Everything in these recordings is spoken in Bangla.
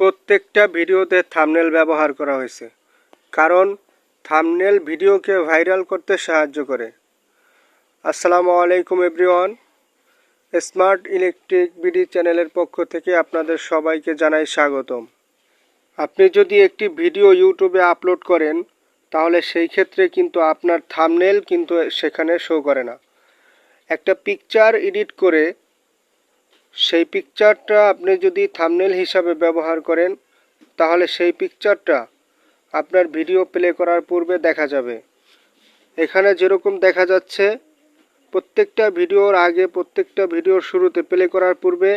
প্রত্যেকটা ভিডিওতে থামনেল ব্যবহার করা হয়েছে, কারণ থামনেল ভিডিওকে ভাইরাল করতে সাহায্য করে। আসসালামু আলাইকুম এভরিওয়ান স্মার্ট ইলেকট্রিক বিডি চ্যানেলের পক্ষ থেকে আপনাদের সবাইকে জানাই স্বাগতম। আপনি যদি একটি ভিডিও ইউটিউবে আপলোড করেন, তাহলে সেই ক্ষেত্রে কিন্তু আপনার থামনেল কিন্তু সেখানে শো করে না। একটা পিকচার এডিট করে সেই পিকচারটা আপনি যদি থামনেল হিসাবে ব্যবহার করেন, তাহলে সেই পিকচারটা আপনার ভিডিও প্লে করার পূর্বে দেখা যাবে। এখানে যেরকম দেখা যাচ্ছে, প্রত্যেকটা ভিডিওর আগে, প্রত্যেকটা ভিডিওর শুরুতে প্লে করার পূর্বে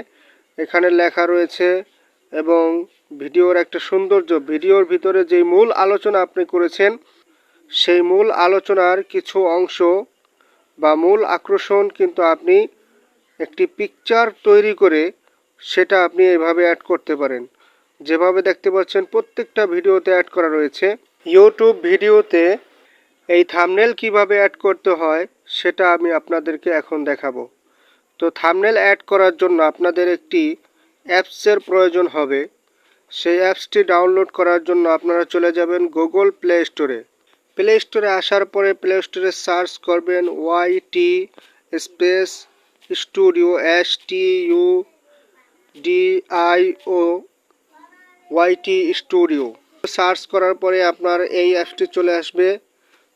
এখানে লেখা রয়েছে এবং ভিডিওর একটা সৌন্দর্য ভিডিওর ভিতরে যেই মূল আলোচনা আপনি করেছেন, সেই মূল আলোচনার কিছু অংশ বা মূল আকর্ষণ কিন্তু আপনি একটি পিকচার তৈরি করে সেটা আপনি এভাবে অ্যাড করতে পারেন। যেভাবে দেখতে পাচ্ছেন প্রত্যেকটা ভিডিওতে অ্যাড করা রয়েছে। ইউটিউব ভিডিওতে এই থামনেল কীভাবে অ্যাড করতে হয় সেটা আমি আপনাদেরকে এখন দেখাবো। তো থামনেল অ্যাড করার জন্য আপনাদের একটি অ্যাপসের প্রয়োজন হবে। সেই অ্যাপসটি ডাউনলোড করার জন্য আপনারা চলে যাবেন গুগল প্লে স্টোরে প্লে স্টোরে আসার পরে প্লে স্টোরে সার্চ করবেন Y T space studio S T U D I O YT studio. Search করার পরে আপনার এই অ্যাপসটি চলে আসবে।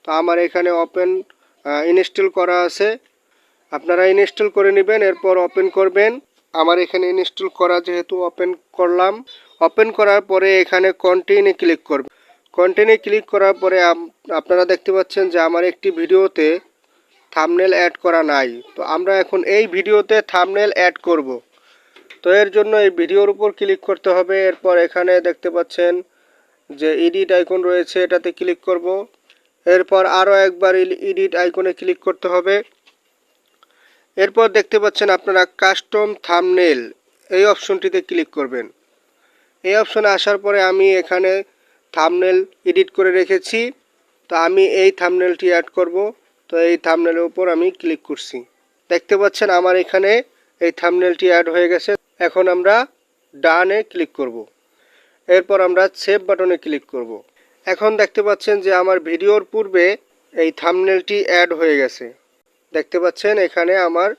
তো আমার এখানে ওপেন ইনস্টল করা আছে। আপনারা ইনস্টল করে নেবেন, এরপর ওপেন করবেন। আমার এখানে ইনস্টল করা যেহেতু ওপেন করলাম। ওপেন করার পরে এখানে কন্টিনিউ ক্লিক করবেন। কন্টিনিউ ক্লিক করার পরে আপ- আপনারা দেখতে পাচ্ছেন যে আমার একটি ভিডিওতে থামনেল অ্যাড করা নাই। তো আমরা এখন এই ভিডিওতে থামনেল অ্যাড করব। তো এর জন্য এই ভিডিওর উপর ক্লিক করতে হবে। এরপর এখানে দেখতে পাচ্ছেন যে এডিট আইকন রয়েছে, এটাতে ক্লিক করব। এরপর আরও একবার এডিট আইকনে ক্লিক করতে হবে। এরপর দেখতে পাচ্ছেন আপনারা কাস্টম থামনেল এই অপশনটিতে ক্লিক করবেন। এই অপশনে আসার পরে আমি এখানে থামনেল এডিট করে রেখেছি। তো আমি এই থামনেলটি অ্যাড করব। তো এই থামনেলের উপর আমি ক্লিক করছি। দেখতে পাচ্ছেন আমার এখানে এই থামনেলটি অ্যাড হয়ে গেছে। এখন আমরা ডানে ক্লিক করব। এরপর আমরা সেভ বাটনে ক্লিক করব। এখন দেখতে পাচ্ছেন যে আমার ভিডিওর পূর্বে এই থামনেলটি অ্যাড হয়ে গেছে। দেখতে পাচ্ছেন এখানে আমার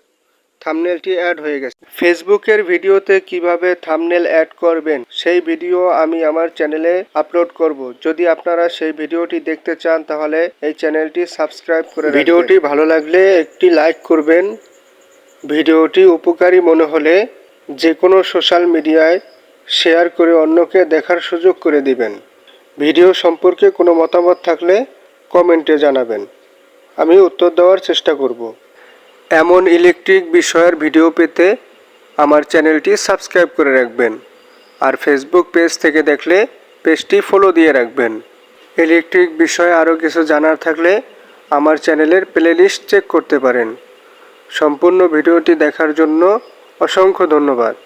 থামনেলটি অ্যাড হয়ে গেছে। ফেসবুকের ভিডিওতে কীভাবে থামনেল অ্যাড করবেন, সেই ভিডিও আমি আমার চ্যানেলে আপলোড করব। যদি আপনারা সেই ভিডিওটি দেখতে চান, তাহলে এই চ্যানেলটি সাবস্ক্রাইব করে ভিডিওটি ভালো লাগলে একটি লাইক করবেন। ভিডিওটি উপকারী মনে হলে যে কোনো সোশ্যাল মিডিয়ায় শেয়ার করে অন্যকে দেখার সুযোগ করে দিবেন। ভিডিও সম্পর্কে কোনো মতামত থাকলে কমেন্টে জানাবেন। আমি উত্তর দেওয়ার চেষ্টা করব। এমন ইলেকট্রিক বিষয়ের ভিডিও পেতে আমার চ্যানেলটি সাবস্ক্রাইব করে রাখবেন। আর ফেসবুক পেজ থেকে দেখলে পেজটি ফলো দিয়ে রাখবেন। ইলেকট্রিক বিষয়ে আরও কিছু জানার থাকলে আমার চ্যানেলের প্লেলিস্ট চেক করতে পারেন। সম্পূর্ণ ভিডিওটি দেখার জন্য অসংখ্য ধন্যবাদ।